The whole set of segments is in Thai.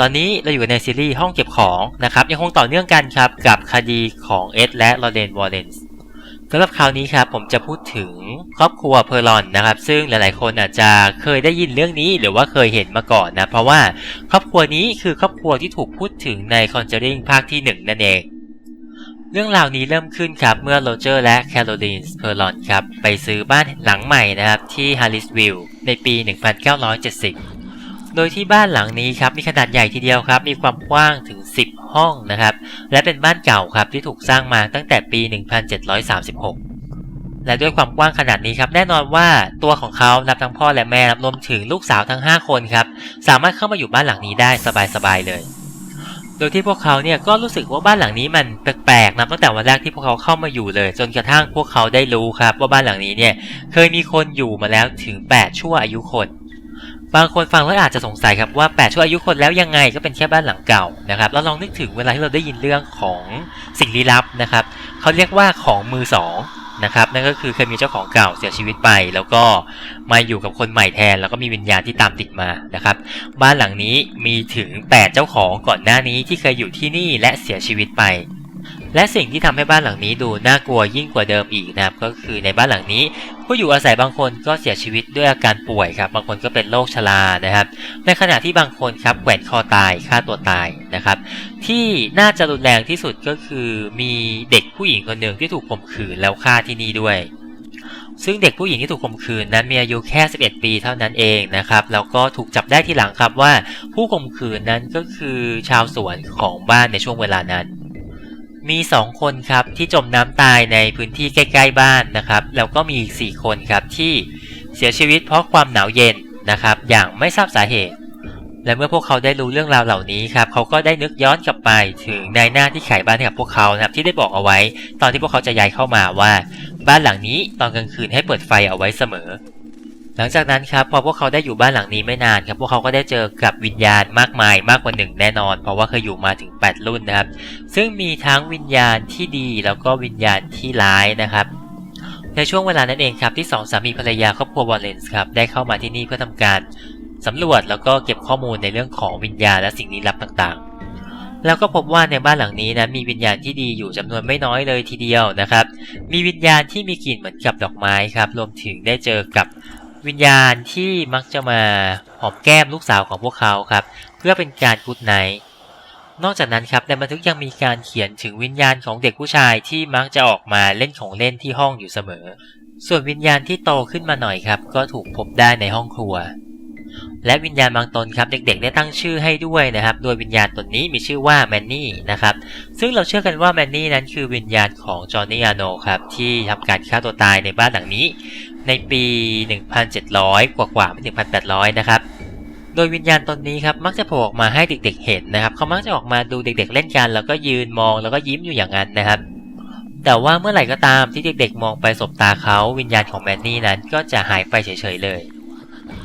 ตอนนี้เราอยู่ในซีรีส์ห้องเก็บของนะครับยังคงต่อเนื่องกันครับกับคดีของเอ็ดและลอเรนวอร์เรนส์สำหรับคราวนี้ครับผมจะพูดถึงครอบครัวเพอร์ลอนนะครับ ซึ่งหลายๆ คนอาจจะเคยได้ยินเรื่องนี้หรือว่าเคยเห็นมาก่อนนะ เพราะว่าครอบครัวนี้คือครอบครัวที่ถูกพูดถึงใน Conjuring ภาคที่ 1 นั่นเองเรื่องราวนี้เริ่มขึ้นครับเมื่อโรเจอร์และแคโรลีนเพอร์ลอนครับไปซื้อบ้านหลังใหม่นะครับที่ฮาริสวิลล์ในปี 1970 โดยที่บ้านหลังนี้ครับมีขนาดใหญ่ทีเดียวครับ มีความกว้างถึง 10 ห้องนะครับ และเป็นบ้านเก่าครับที่ถูกสร้างมาตั้งแต่ปี 1736 และด้วยความกว้างขนาดนี้ครับแน่นอนว่าตัวของเขานับทั้งพ่อและแม่รวมถึงลูกสาวทั้ง 5 คนครับสามารถเข้ามาอยู่บ้านหลังนี้ได้สบายๆเลยโดยที่พวกเขาเนี่ยก็รู้สึกว่าบ้านหลังนี้มันแปลกๆนะตั้งแต่วันแรกที่พวกเขาเข้ามาอยู่เลย จนกระทั่งพวกเขาได้รู้ครับ ว่าบ้านหลังนี้เนี่ยเคยมีคนอยู่มาแล้วถึง 8 ชั่วอายุคน บางคนฟังแล้วอาจจะสงสัยครับว่า8ชั่วอายุคนแล้วยังไงก็เป็นแค่บ้านหลังเก่านะครับแล้วลองนึกถึงเวลาที่เราได้ยินเรื่องของสิ่งลี้ลับนะครับเขาเรียกว่าของมือสองนะครับนั่นก็คือเคยมีเจ้าของเก่าเสียชีวิตไป แล้วก็มาอยู่กับคนใหม่แทน แล้วก็มีวิญญาณที่ตามติดมานะครับ บ้านหลังนี้มีถึง 8 เจ้าของก่อนหน้านี้ที่เคยอยู่ที่นี่และเสียชีวิตไป และสิ่งที่ทำให้บ้านหลังนี้ดูน่ากลัวยิ่งกว่าเดิมอีกนะครับก็คือในบ้านหลังนี้ ผู้อยู่อาศัยบางคนก็เสียชีวิตด้วยอาการป่วยครับบางคนก็เป็นโรคชรานะครับ ในขณะที่บางคนครับแขวนคอตายฆ่าตัวตายนะครับ ที่น่าจะรุนแรงที่สุดก็คือมีเด็กผู้หญิงคนหนึ่งที่ถูกข่มขืนแล้วฆ่าที่นี่ด้วยซึ่งเด็กผู้หญิงที่ถูกข่มขืนนั้นมีอายุแค่ 11 ปีเท่านั้นเองนะครับ แล้วก็ถูกจับได้ที่หลังครับว่าผู้ข่มขืนนั้นก็คือชาวสวนของบ้านในช่วงเวลานั้น มีสองคนครับที่จมน้ำตายในพื้นที่ใกล้ ๆ บ้านนะครับ แล้วก็มีอีกสี่คนครับที่เสียชีวิตเพราะความหนาวเย็นนะครับ อย่างไม่ทราบสาเหตุ และเมื่อพวกเขาได้รู้เรื่องราวเหล่านี้ครับเขาก็ได้นึกย้อนกลับไปถึงนายหน้าที่ขายบ้านให้กับพวกเขานะครับที่ได้บอกเอาไว้ ตอนที่พวกเขาจะย้ายเข้ามาว่า บ้านหลังนี้ตอนกลางคืนให้เปิดไฟเอาไว้เสมอ หลังจากนั้นครับพอพวกเขาได้อยู่บ้านหลังนี้ไม่นานครับพวกเขาก็ได้เจอกับวิญญาณมากมายมากกว่าหนึ่งแน่นอน เพราะว่าเคยอยู่มาถึง 8 รุ่นนะครับ ซึ่งมีทั้งวิญญาณที่ดีแล้วก็วิญญาณที่ร้ายนะครับในช่วงเวลานั้นเองครับที่สองสามีภรรยาครอบครัววอลเลนส์ครับได้เข้ามาที่นี่เพื่อทำการสำรวจแล้วก็เก็บข้อมูลในเรื่องของวิญญาณและสิ่งลี้ลับต่างๆ แล้วก็พบว่าในบ้านหลังนี้นะมีวิญญาณที่ดีอยู่จำนวนไม่น้อยเลยทีเดียวนะครับ มีวิญญาณที่มีกลิ่นเหมือนกับดอกไม้ครับรวมถึงได้เจอกับ วิญญาณที่มักจะมาหอมแก้มลูกสาวของพวกเขาครับ เพื่อเป็นการกุดไนนอกจากนั้นครับในบันทึกยังมีการเขียนถึงวิญญาณของเด็กผู้ชายที่มักจะออกมาเล่นของเล่นที่ห้องอยู่เสมอ ส่วนวิญญาณที่โตขึ้นมาหน่อยครับ ก็ถูกพบได้ในห้องครัว และวิญญาณบางตนครับ เด็กๆ ได้ตั้งชื่อให้ด้วยนะครับ โดยวิญญาณตนนี้มีชื่อว่าแมนนี่นะครับ ซึ่งเราเชื่อกันว่าแมนนี่นั้นคือวิญญาณของจอห์นนี่อาโนครับที่ทำการฆ่าตัวตายในบ้านหลังนี้ ในปี 1,700 กว่ากว่าไม่ถึง1,800 นะครับ โดยวิญญาณตนนี้ครับมักจะโผล่ออกมาให้เด็กๆเห็นนะครับ เขามักจะออกมาดูเด็กๆเล่นกัน แล้วก็ยืนมองแล้วก็ยิ้มอยู่อย่างนั้นนะครับ แต่ว่าเมื่อไหร่ก็ตามที่เด็กๆ มองไปสบตาเขาวิญญาณของแมนนี่นั้นก็จะหายไปเฉยๆเลย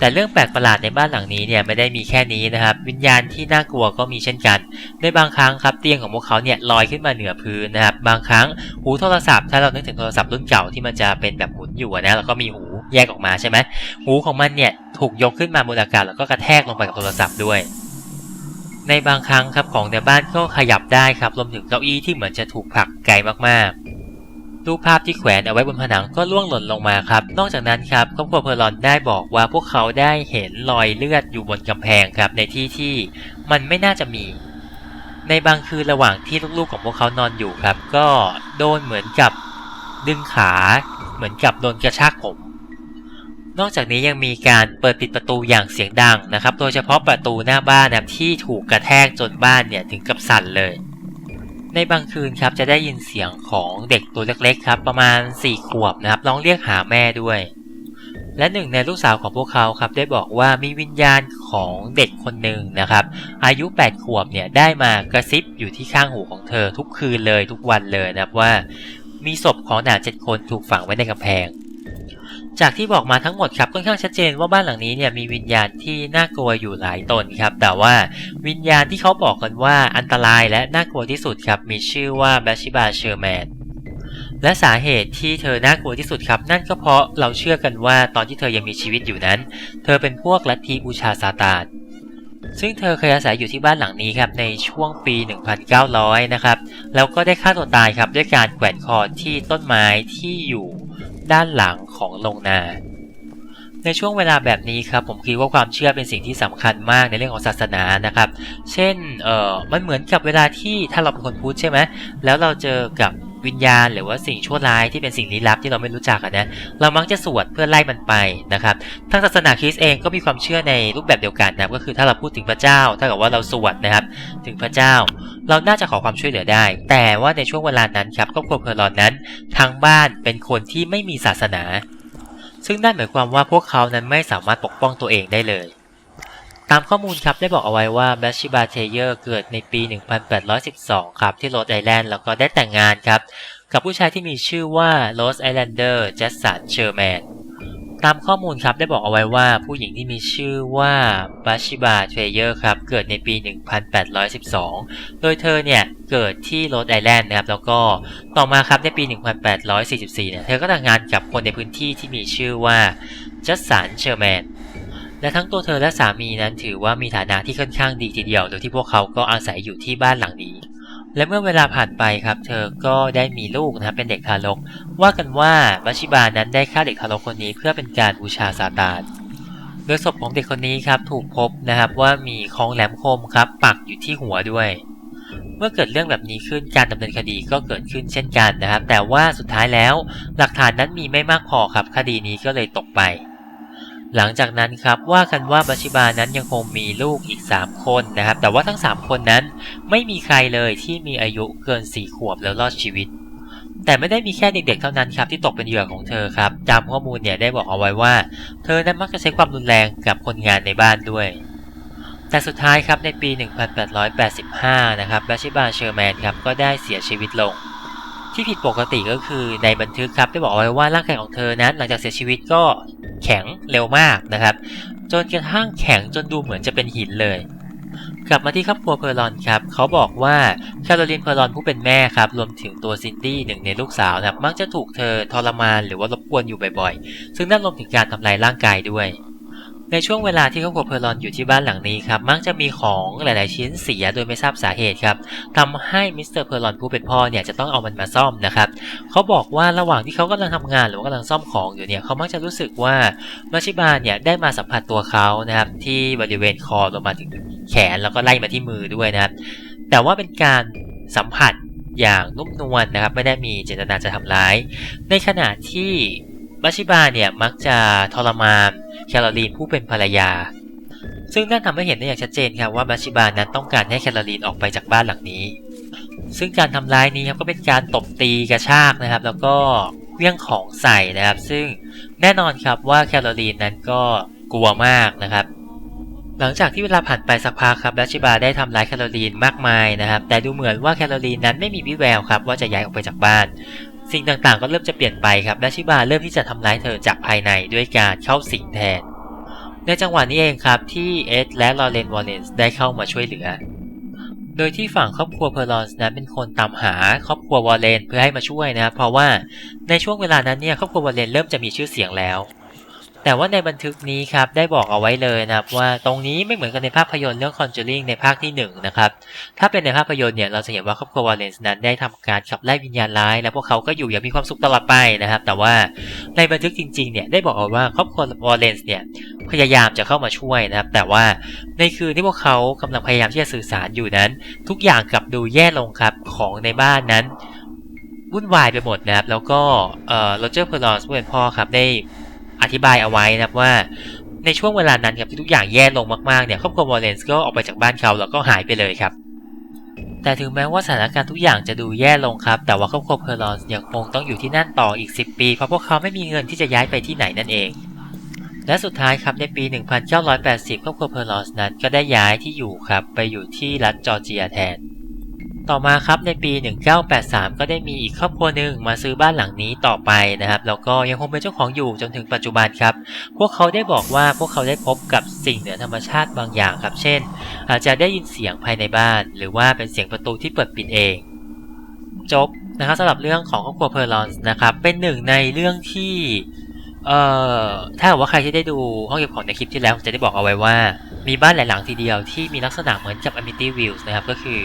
แต่เรื่องแปลกประหลาดในบ้านหลังนี้เนี่ยไม่ได้มีแค่นี้นะครับ วิญญาณที่น่ากลัวก็มีเช่นกันในบางครั้งครับเตียงของพวกเขาเนี่ยลอยขึ้นมาเหนือพื้นนะครับ บางครั้งหูโทรศัพท์ถ้าเรานึกถึงโทรศัพท์รุ่นเก่าที่มันจะเป็นแบบหมุนอยู่นะแล้วก็มีหูแยกออกมาใช่ไหมหูของมันเนี่ยถูกยกขึ้นมาบนอากาศแล้วก็กระแทกลงไปกับโทรศัพท์ด้วยในบางครั้งครับของในบ้านก็ขยับได้ครับรวมถึงเก้าอี้ที่เหมือนจะถูกผลักไกลมากๆ รูปภาพที่แขวนเอาไว้บนผนังก็ล่วงหล่นลงมาครับ นอกจากนั้นครับครอบครัวเพอร์ลอนได้บอกว่าพวกเขาได้เห็นรอยเลือดอยู่บนกำแพงครับในที่ที่มันไม่น่าจะมี ในบางคืนระหว่างที่ลูกๆของพวกเขานอนอยู่ครับ ก็โดนเหมือนกับดึงขาเหมือนกับโดนกระชากผม นอกจากนี้ยังมีการเปิดปิดประตูอย่างเสียงดังนะครับ โดยเฉพาะประตูหน้าบ้านนะที่ถูกกระแทกจนบ้านเนี่ยถึงกับสั่นเลย ในบางคืนครับจะได้ยินเสียงของเด็กตัวเล็กๆครับ ประมาณ 4 ขวบนะครับร้องเรียกหาแม่ด้วย และหนึ่งในลูกสาวของพวกเขาครับได้บอกว่ามีวิญญาณของเด็กคนหนึ่งนะครับ อายุ 8 ขวบเนี่ยได้มากระซิบอยู่ที่ข้างหูของเธอทุกคืนเลยทุกวันเลยนะครับว่า มีศพของหนาเจ็ดคนถูกฝังไว้ในกำแพง จากที่บอกมาทั้งหมดครับค่อนข้างชัดเจนว่าบ้านหลังนี้เนี่ยมีวิญญาณที่น่ากลัวอยู่หลายตนครับ แต่ว่าวิญญาณที่เขาบอกกันว่าอันตรายและน่ากลัวที่สุดครับมีชื่อว่าแบชิบาเชอร์แมนและสาเหตุที่เธอน่ากลัวที่สุดครับ นั่นก็เพราะเราเชื่อกันว่าตอนที่เธอยังมีชีวิตอยู่นั้น เธอเป็นพวกลัทธิบูชาซาตานซึ่งเธอเคยอาศัยอยู่ที่บ้านหลังนี้ครับในช่วงปี 1900 นะครับ แล้วก็ได้ฆ่าตัวตายครับด้วยการแขวนคอที่ต้นไม้ที่อยู่ ด้านหลังของลงนา ในช่วงเวลาแบบนี้ครับผมคิดว่าความเชื่อเป็นสิ่งที่สำคัญมากในเรื่องของศาสนานะครับ เช่นเออมันเหมือนกับเวลาที่ถ้าเราเป็นคนพุทธใช่ไหมแล้วเราเจอกับ วิญญาณ หรือว่าสิ่งชั่วร้ายที่เป็นสิ่งลี้ลับที่เราไม่รู้จักนะเรามักจะสวดเพื่อไล่มันไปนะครับทางศาสนาคริสต์เองก็มีความเชื่อในรูปแบบเดียวกันนะครับก็คือถ้าเราพูดถึงพระเจ้าถ้ากับว่าเราสวดนะครับ ถึงพระเจ้า เราน่าจะขอความช่วยเหลือได้ แต่ว่าในช่วงเวลานั้นครับครอบครัวเพอร์ลอนนั้นทางบ้านเป็นคนที่ไม่มีศาสนา ซึ่งนั่นหมายความว่าพวกเขานั้นไม่สามารถปกป้องตัวเองได้เลย ตามข้อมูลครับได้บอกเอาไว้ว่าแบชชิบาเทเยอร์เกิดในปี 1812 ครับ ที่โรดไอแลนด์แล้วก็ได้แต่งงานครับ กับผู้ชายที่มีชื่อว่าโรสไอแลนเดอร์แจสสันเชอร์แมนตามข้อมูลครับได้บอกเอาไว้ว่าผู้หญิงที่มีชื่อว่าบาชิบาเทเยอร์ครับ เกิดในปี 1812 โดยเธอเนี่ยเกิดที่โรดไอแลนด์นะครับ แล้วก็ต่อมาครับในปี 1844 เนี่ย เธอก็แต่งงานกับคนในพื้นที่ที่มีชื่อว่าจัสสันเชอร์แมน และทั้งตัวเธอและสามีนั้นถือว่ามีฐานะที่ค่อนข้างดีทีเดียว โดยที่พวกเขาก็อาศัยอยู่ที่บ้านหลังนี้ และเมื่อเวลาผ่านไปครับ เธอก็ได้มีลูกนะครับเป็นเด็กทารก ว่ากันว่าบัชิบานั้นได้ฆ่าเด็กทารกคนนี้เพื่อเป็นการบูชาซาตานโดยศพของเด็กคนนี้ครับถูกพบนะครับว่ามีของแหลมคมครับปักอยู่ที่หัวด้วย เมื่อเกิดเรื่องแบบนี้ขึ้นการดำเนินคดีก็เกิดขึ้นเช่นกันนะครับ แต่ว่าสุดท้ายแล้วหลักฐานนั้นมีไม่มากพอครับคดีนี้ก็เลยตกไป หลังจากนั้นครับว่ากันว่าบัชิบานั้นยังคงมีลูกอีก 3 คนนะครับ แต่ว่าทั้ง 3 คนนั้นไม่มีใครเลยที่มีอายุเกิน 4 ขวบแล้วรอดชีวิต แต่ไม่ได้มีแค่เด็กๆเท่านั้นครับที่ตกเป็นเหยื่อของเธอครับตามข้อมูลเนี่ยได้บอกเอาไว้ว่า เธอนั้นมักจะใช้ความรุนแรงกับคนงานในบ้านด้วย แต่สุดท้ายครับในปี 1885 นะครับบัชิบาเชอร์แมนครับก็ได้เสียชีวิตลงที่ผิดปกติก็คือในบันทึกครับได้บอกเอาไว้ว่าร่างกายของเธอนั้นหลังจากเสียชีวิตก็ แข็งเร็วมากนะครับ จนกระทั่งแข็งจนดูเหมือนจะเป็นหินเลย กลับมาที่ครอบครัวเพอร์ลอนครับ เขาบอกว่าแคโรลินเพอร์ลอนผู้เป็นแม่ครับ รวมถึงตัวซินดี้หนึ่งในลูกสาวนะครับ มักจะถูกเธอทรมานหรือว่ารบกวนอยู่บ่อยๆ ซึ่งนั่นรวมถึงการทำลายร่างกายด้วย ในช่วงเวลาที่ครอบครัวเพอร์ลอนอยู่ที่บ้านหลังนี้ครับมักจะมีของหลาย ๆ ชิ้นเสียโดยไม่ทราบสาเหตุครับทำให้มิสเตอร์เพอร์ลอนผู้เป็นพ่อเนี่ยจะต้องเอามันมาซ่อมนะครับเขาบอกว่าระหว่างที่เขากำลังทำงานหรือว่ากำลังซ่อมของอยู่เนี่ยเขามักจะรู้สึกว่ามาชิบาเนี่ยได้มาสัมผัสตัวเขานะครับที่บริเวณคอลงมาถึงแขนแล้วก็ไล่มาที่มือด้วยนะครับแต่ว่าเป็นการสัมผัสอย่างนุ่มนวลนะครับ ไม่ได้มีเจตนาจะทำร้าย ในขณะที่บัชิบาเนี่ยมักจะทรมาน แคโรลีนผู้เป็นภรรยา ซึ่งนั่นทำให้เห็นได้อย่างชัดเจนครับว่าบัชิบานั้นต้องการให้แคโรลีนออกไปจากบ้านหลังนี้ ซึ่งการทำร้ายนี้ครับก็เป็นการตบตีกระชากนะครับ แล้วก็เครื่องของใส่นะครับ ซึ่งแน่นอนครับว่าแคโรลีนนั้นก็กลัวมากนะครับหลังจากที่เวลาผ่านไปสักพักครับดัชิบาได้ทำร้ายแคโรลีนมากมายนะครับ แต่ดูเหมือนว่าแคโรลีนนั้นไม่มีวิแววครับว่าจะย้ายออกไปจากบ้าน สิ่งต่างๆ ก็เริ่มจะเปลี่ยนไปครับดัชชิบาเริ่มที่จะทำร้ายเธอจากภายในด้วยการเข้าสิงแทน ในจังหวะนี้เองครับที่เอ็ดและลอเรนวอลเลนส์ได้เข้ามาช่วยเหลือ โดยที่ฝั่งครอบครัวเพอร์ลอนส์นั้นเป็นคนตามหาครอบครัววอลเลนเพื่อให้มาช่วยนะเพราะว่าในช่วงเวลานั้นเนี่ยครอบครัววอลเลนเริ่มจะมีชื่อเสียงแล้ว แต่ว่าในบันทึกนี้ครับได้บอกเอาไว้เลยนะครับว่าตรงนี้ไม่เหมือนกันในภาพยนตร์เรื่อง Conjuring ในภาคที่1นนะครับถ้าเป็นในภาพยนตร์เนี่ยเราจะเห็นว่าครอบครัววอลเลนส์นั้นได้ทำการขับไล่วิญญาณร้าย และพวกเขาก็อยู่อย่างมีความสุขตลอดไปนะครับ แต่ว่าในบันทึกจริงๆเนี่ยได้บอกเอาว่าครอบครัววอลเลนส์เนี่ยพยายามจะเข้ามาช่วยนะครับ แต่ว่าในคืนที่พวกเขากำลังพยายามที่จะสื่อสารอยู่นั้น ทุกอย่างกลับดูแย่ลงครับของในบ้านนั้นวุ่นวายไปหมดนะครับแล้วก็เอ่อโรเจอร์เพอร์ลอนส์ผู้เป็นพ่อครับได้ อธิบายเอาไว้นะครับว่าในช่วงเวลานั้นครับที่ทุกอย่างแย่ลงมากๆเนี่ยครอบครัววอลเลนส์ก็ออกไปจากบ้านเขาแล้วก็หายไปเลยครับ แต่ถึงแม้ว่าสถานการณ์ทุกอย่างจะดูแย่ลงครับ แต่ว่าครอบครัวเพอร์ลอนส์ยังคงต้องอยู่ที่นั่นต่ออีก 10 ปี เพราะพวกเขาไม่มีเงินที่จะย้ายไปที่ไหนนั่นเอง และสุดท้ายครับในปี 1980 ครอบครัวเพอร์ลอนส์นั้นก็ได้ย้ายที่อยู่ครับไปอยู่ที่รัฐจอร์เจียแทน ต่อมาครับในปี 1983 ก็ได้มีอีกครอบครัวหนึ่งมาซื้อบ้านหลังนี้ต่อไปนะครับแล้วก็ยังคงเป็นเจ้าของอยู่จนถึงปัจจุบันครับ พวกเขาได้บอกว่าพวกเขาได้พบกับสิ่งเหนือธรรมชาติบางอย่างครับ เช่น อาจจะได้ยินเสียงภายในบ้าน หรือว่าเป็นเสียงประตูที่เปิดปิดเองจบนะครับสำหรับเรื่องของครอบครัวเพอร์ลอนส์นะครับเป็นหนึ่งในเรื่องที่เอ่อถ้าหากว่าใครที่ได้ดูห้องเก็บของในคลิปที่แล้วจะได้บอกเอาไว้ว่า มีบ้านหลายหลังทีเดียวที่มีลักษณะเหมือนกับ Amity Views นะครับก็คือ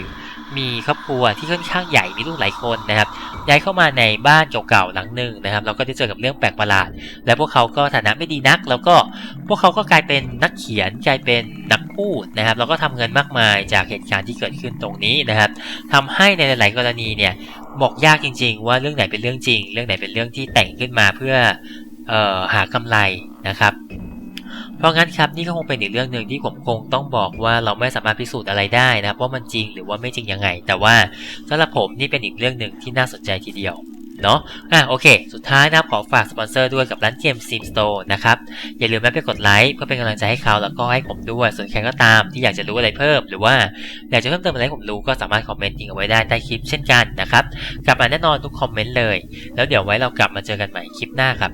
มีครอบครัวที่ค่อนข้างใหญ่มีลูกหลายคนนะครับ ย้ายเข้ามาในบ้านเก่าๆหลังหนึ่งนะครับ เราก็ได้เจอกับเรื่องแปลกประหลาด และพวกเขาก็ฐานะไม่ดีนัก แล้วก็พวกเขาก็กลายเป็นนักเขียนกลายเป็นนักพูดนะครับ แล้วก็ทำเงินมากมายจากเหตุการณ์ที่เกิดขึ้นตรงนี้นะครับทำให้ในหลาย ๆ กรณีเนี่ยบอกยากจริง ๆ ว่าเรื่องไหนเป็นเรื่องจริง เรื่องไหนเป็นเรื่องที่แต่งขึ้นมาเพื่อออหากำไรนะครับ เพราะงั้นครับนี่ก็คงเป็นอีกเรื่องหนึ่งที่ผมคงต้องบอกว่าเราไม่สามารถพิสูจน์อะไรได้นะครับว่ามันจริงหรือว่าไม่จริงยังไง แต่ว่าสำหรับผมนี่เป็นอีกเรื่องหนึ่งที่น่าสนใจทีเดียวเนาะอะโอเค สุดท้ายนะครับขอฝากสปอนเซอร์ด้วยกับร้านเกม Steam Store นะครับ อย่าลืมแม่ไปกดไลค์เพื่อเป็นกำลังใจให้เขาแล้วก็ให้ผมด้วย ส่วนใครก็ตามที่อยากจะรู้อะไรเพิ่ม หรือว่าอยากจะเพิ่มเติมอะไรให้ผมรู้ก็สามารถคอมเมนต์ทิ้งเอาไว้ได้ใต้คลิปเช่นกันนะครับกลับมาแน่นอนทุกคอมเมนต์เลย แล้วเดี๋ยวไว้เรากลับมาเจอกันใหม่คลิปหน้าครับ